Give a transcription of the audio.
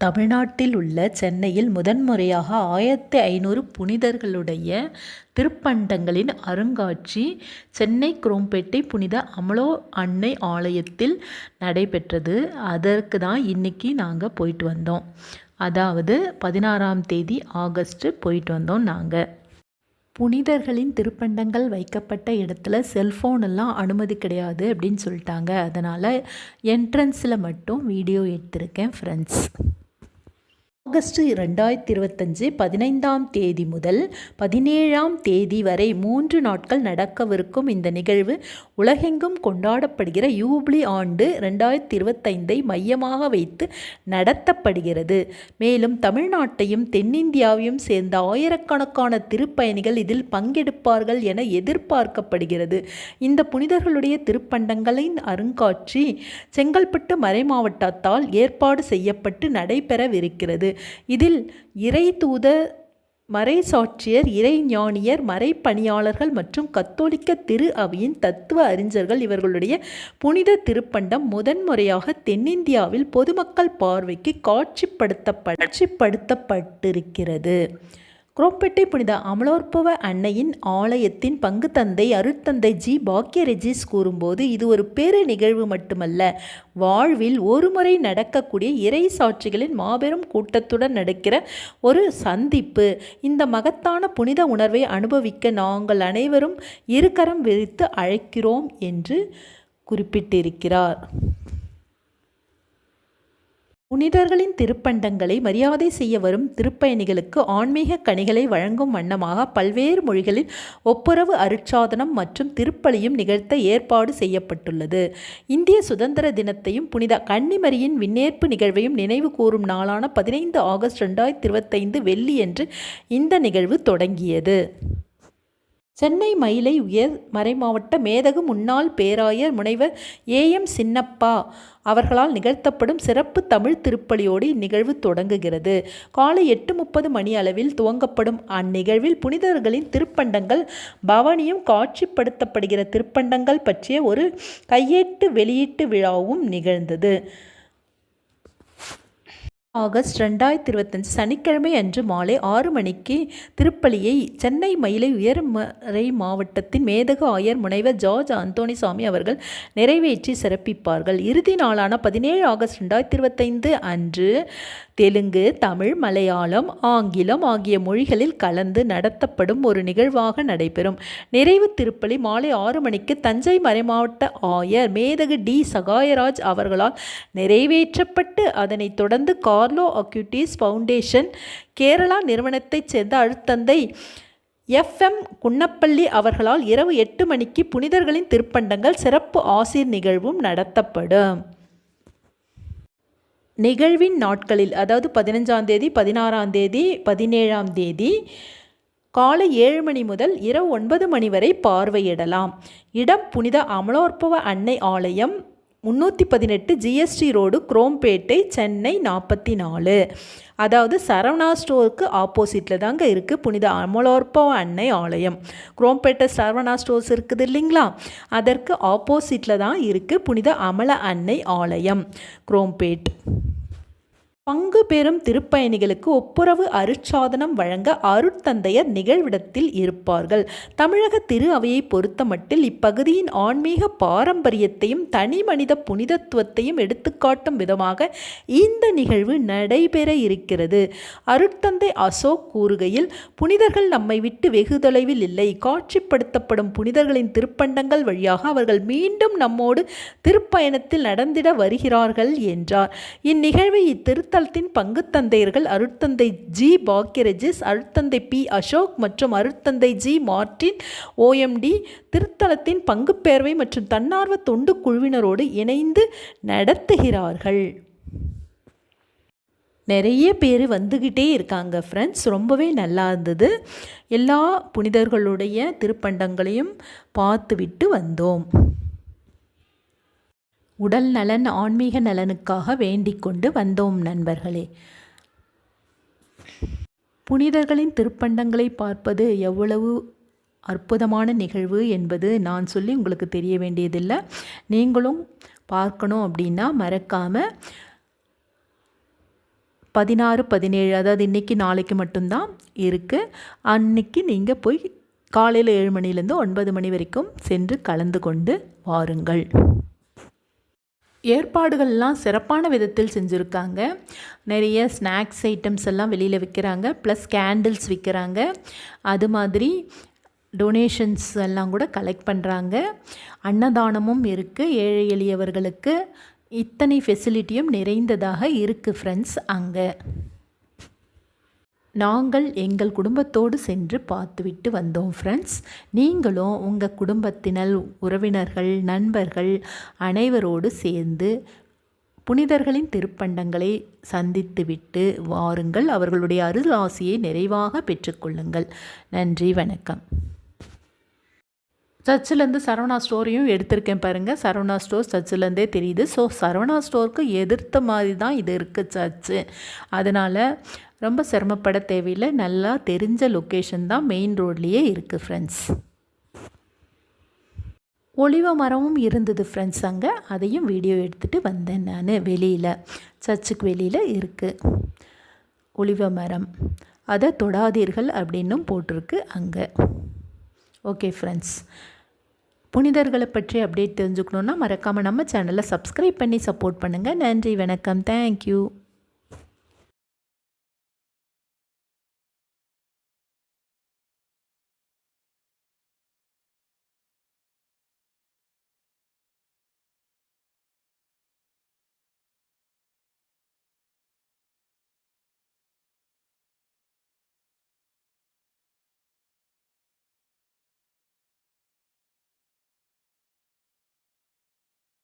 தமிழ்நாட்டில் உள்ள சென்னையில் முதன்முறையாக ஆயிரத்தி ஐநூறு புனிதர்களுடைய திருப்பண்டங்களின் அருங்காட்சி சென்னை குரோம்பேட்டை புனித அமலோ அன்னை ஆலயத்தில் நடைபெற்றது. அதற்கு தான் இன்றைக்கி நாங்கள் போயிட்டு வந்தோம். அதாவது பதினாறாம் தேதி ஆகஸ்ட்டு போயிட்டு வந்தோம் நாங்கள் புனிதர்களின் திருப்பண்டங்கள் வைக்கப்பட்ட இடத்துல செல்ஃபோன் எல்லாம் அனுமதி கிடையாது அப்படின்னு சொல்லிட்டாங்க. அதனால் என்ட்ரன்ஸில் மட்டும் வீடியோ எடுத்திருக்கேன் ஃப்ரெண்ட்ஸ் ஆகஸ்ட் ரெண்டாயிரத்தி இருபத்தஞ்சு பதினைந்தாம் தேதி முதல் பதினேழாம் தேதி வரை மூன்று நாட்கள் நடக்கவிருக்கும் இந்த நிகழ்வு உலகெங்கும் கொண்டாடப்படுகிற யூப்ளி ஆண்டு ரெண்டாயிரத்தி இருபத்தைந்தை மையமாக வைத்து நடத்தப்படுகிறது. மேலும் தமிழ்நாட்டையும் தென்னிந்தியாவையும் சேர்ந்த ஆயிரக்கணக்கான திருப்பயணிகள் இதில் பங்கெடுப்பார்கள் என எதிர்பார்க்கப்படுகிறது. இந்த புனிதர்களுடைய திருப்பண்டங்களின் அருங்காட்சி செங்கல்பட்டு மறைமாவட்டத்தால் ஏற்பாடு செய்யப்பட்டு நடைபெறவிருக்கிறது. இதில் இறை தூத மறை சாட்சியர் இறைஞானியர் மறைப்பணியாளர்கள் மற்றும் கத்தோலிக்க திரு அவையின் தத்துவ அறிஞர்கள் இவர்களுடைய புனித திருப்பண்டம் முதன்முறையாக தென்னிந்தியாவில் பொதுமக்கள் பார்வைக்கு காட்சிப்படுத்தப்ப காட்சிப்படுத்தப்பட்டிருக்கிறது. குரோம்பேட்டை புனித அமலோற்பவ அன்னையின் ஆலயத்தின் பங்கு தந்தை அருட்தந்தை ஜி. பாக்கிய ரெஜிஸ் கூறும்போது இது ஒரு பெரு நிகழ்வு மட்டுமல்ல. வாழ்வில் ஒருமுறை நடக்கக்கூடிய இறை சாட்சிகளின் மாபெரும் கூட்டத்துடன் நடக்கிற ஒரு சந்திப்பு. இந்த மகத்தான புனித உணர்வை அனுபவிக்க நாங்கள் அனைவரும் இருகரம் விரித்து அழைக்கிறோம் என்று குறிப்பிட்டிருக்கிறார். புனிதர்களின் திருப்பண்டங்களை மரியாதை செய்ய வரும் திருப்பயணிகளுக்கு ஆன்மீக கனிகளை வழங்கும் வண்ணமாக பல்வேறு மொழிகளில் ஒப்புரவு அருட்சாதனம் மற்றும் திருப்பலியும் நிகழ்த்த ஏற்பாடு செய்யப்பட்டுள்ளது. இந்திய சுதந்திர தினத்தையும் புனித கன்னிமரியின் விண்ணேற்பு நிகழ்வையும் நினைவு கூறும் நாளான பதினைந்து ஆகஸ்ட் ரெண்டாயிரத்தி இருபத்தைந்து வெள்ளி என்று இந்த நிகழ்வு தொடங்கியது. சென்னை மயிலை உயர் மறைமாவட்ட மேதகு முன்னாள் பேராயர் முனைவர் ஏ எம் சின்னப்பா அவர்களால் நிகழ்த்தப்படும் சிறப்பு தமிழ் திருப்பலியோடு இந்நிகழ்வு தொடங்குகிறது. காலை எட்டு முப்பது மணி அளவில் துவங்கப்படும் அந்நிகழ்வில் புனிதர்களின் திருப்பண்டங்கள் பவனியும் காட்சிப்படுத்தப்படுகிற திருப்பண்டங்கள் பற்றிய ஒரு கையேட்டு வெளியீட்டு விழாவும் நிகழ்ந்தது. ஆகஸ்ட் ரெண்டாயிரத்தி இருபத்தஞ்சு சனிக்கிழமை அன்று மாலை ஆறு மணிக்கு திருப்பலியை சென்னை மயிலை உயர்மறை மாவட்டத்தின் மேதகு ஆயர் முனைவர் ஜார்ஜ் அந்தோணிசாமி அவர்கள் நிறைவேற்றி சிறப்பிப்பார்கள். இறுதி நாளான பதினேழு ஆகஸ்ட் ரெண்டாயிரத்தி இருபத்தைந்து அன்று தெலுங்கு தமிழ் மலையாளம் ஆங்கிலம் ஆகிய மொழிகளில் கலந்து நடத்தப்படும் ஒரு நிகழ்வாக நடைபெறும். நிறைவு திருப்பலி மாலை ஆறு மணிக்கு தஞ்சை மறைமாவட்ட ஆயர் மேதகு டி. சகாயராஜ் அவர்களால் நிறைவேற்றப்பட்டு அதனைத் தொடர்ந்து கார்லோ அக்யூட்டிஸ் ஃபவுண்டேஷன் கேரளா நிறுவனத்தைச் சேர்ந்த அழுத்தந்தை எஃப்எம் குன்னப்பள்ளி அவர்களால் இரவு எட்டு மணிக்கு புனிதர்களின் திருப்பண்டங்கள் சிறப்பு ஆசிர் நிகழ்வும் நடத்தப்படும். நிகழ்வின் நாட்களில் அதாவது பதினஞ்சாம் தேதி பதினாறாம் தேதி பதினேழாம் தேதி காலை ஏழு மணி முதல் இரவு ஒன்பது மணி வரை பார்வையிடலாம். இடம் புனித அமலோற்பவ அன்னை ஆலயம் முந்நூற்றி பதினெட்டு ஜிஎஸ்டி ரோடு குரோம்பேட்டை சென்னை நாற்பத்தி நாலு அதாவது சரவணா ஸ்டோருக்கு ஆப்போசிட்டில் தாங்க இருக்குது புனித அமலோற்பவ அன்னை ஆலயம். குரோம்பேட்டை சரவணா ஸ்டோர்ஸ் இருக்குது இல்லைங்களா? அதற்கு ஆப்போசிட்டில் தான் இருக்குது புனித அமல அன்னை ஆலயம். குரோம்பேட். பங்கு பெறும் திருப்பயணிகளுக்கு ஒப்புரவு அருட்சாதனம் வழங்க அருட்தந்தையர் நிகழ்விடத்தில் இருப்பார்கள். தமிழக திரு அவையை பொறுத்தமட்டில் இப்பகுதியின் ஆன்மீக பாரம்பரியத்தையும் தனி மனித புனிதத்துவத்தையும் எடுத்துக்காட்டும் விதமாக இந்த நிகழ்வு நடைபெற இருக்கிறது. அருட்தந்தை அசோக் கூறுகையில் புனிதர்கள் நம்மை விட்டு வெகு தொலைவில் இல்லை. காட்சிப்படுத்தப்படும் புனிதர்களின் திருப்பண்டங்கள் வழியாக அவர்கள் மீண்டும் நம்மோடு திருப்பயணத்தில் நடந்திட வருகிறார்கள் என்றார். இந்நிகழ்வை இத்திரு திருத்தலத்தின் பங்குத்தந்தையர்கள் அருட்தந்தை ஜி பாக்கியரஜிஸ் அருட்தந்தை பி அசோக் மற்றும் அருட்தந்தை ஜி மார்டின் ஓஎம்டி திருத்தலத்தின் பங்கு மற்றும் தன்னார்வ தொண்டு குழுவினரோடு இணைந்து நடத்துகிறார்கள். நிறைய பேர் வந்துக்கிட்டே இருக்காங்க ஃப்ரெண்ட்ஸ் ரொம்பவே நல்லா இருந்தது. எல்லா புனிதர்களுடைய திருப்பண்டங்களையும் பார்த்துவிட்டு வந்தோம். உடல் நலன் ஆன்மீக நலனுக்காக வேண்டிக் கொண்டு வந்தோம் நண்பர்களே. புனிதர்களின் திருப்பண்டங்களை பார்ப்பது எவ்வளவு அற்புதமான நிகழ்வு என்பது நான் சொல்லி உங்களுக்கு தெரிய வேண்டியதில்லை. நீங்களும் பார்க்கணும் அப்படின்னா மறக்காமல் பதினாறு பதினேழு அதாவது இன்றைக்கி நாளைக்கு மட்டும்தான் இருக்குது அன்னைக்கு நீங்கள் போய் காலையில் ஏழு மணிலேருந்து ஒன்பது மணி வரைக்கும் சென்று கலந்து கொண்டு வாருங்கள். ஏற்பாடுகள்லாம் சிறப்பான விதத்தில் செஞ்சுருக்காங்க. நிறைய ஸ்நாக்ஸ் ஐட்டம்ஸ் எல்லாம் வெளியில் விற்கிறாங்க ப்ளஸ் கேண்டில்ஸ் விற்கிறாங்க அது மாதிரி டொனேஷன்ஸ் எல்லாம் கூட கலெக்ட் பண்ணுறாங்க அன்னதானமும் இருக்குது ஏழை எளியவர்களுக்கு இத்தனை ஃபெசிலிட்டியும் நிறைந்ததாக இருக்குது ஃப்ரெண்ட்ஸ் அங்கே. நாங்கள் எங்கள் குடும்பத்தோடு சென்று பார்த்துவிட்டு வந்தோம் ஃப்ரெண்ட்ஸ் நீங்களும் உங்கள் குடும்பத்தினர் உறவினர்கள் நண்பர்கள் அனைவரோடு சேர்ந்து புனிதர்களின் திருப்பண்டங்களை சந்தித்துவிட்டு வாருங்கள். அவர்களுடைய அருள் ஆசையை நிறைவாக பெற்றுக்கொள்ளுங்கள். நன்றி வணக்கம். சர்ச்சிலேருந்து சரவணா ஸ்டோரையும் எடுத்திருக்கேன் பாருங்கள் சரவணா ஸ்டோர் சர்ச்சிலேருந்தே தெரியுது. ஸோ சரவணா ஸ்டோருக்கு எதிர்த்த மாதிரி தான் இது இருக்குது சர்ச்சு. அதனால் ரொம்ப சிரமப்பட தேவையில்லை. நல்லா தெரிஞ்ச லொக்கேஷன் தான் மெயின் ரோட்லேயே இருக்குது ஃப்ரெண்ட்ஸ் ஒளிவ மரமும் இருந்தது ஃப்ரெண்ட்ஸ் அங்கே. அதையும் வீடியோ எடுத்துகிட்டு வந்தேன் நான் வெளியில். சர்ச்சுக்கு வெளியில் இருக்குது ஒளிவ மரம். அதை தொடாதீர்கள் அப்படின்னும் போட்டிருக்கு அங்கே. ஓகே ஃப்ரெண்ட்ஸ் புனிதர்களை பற்றி அப்டேட் தெரிஞ்சுக்கணுன்னா மறக்காமல் நம்ம சேனலை சப்ஸ்கிரைப் பண்ணி சப்போர்ட் பண்ணுங்கள் நன்றி வணக்கம். தேங்க்யூ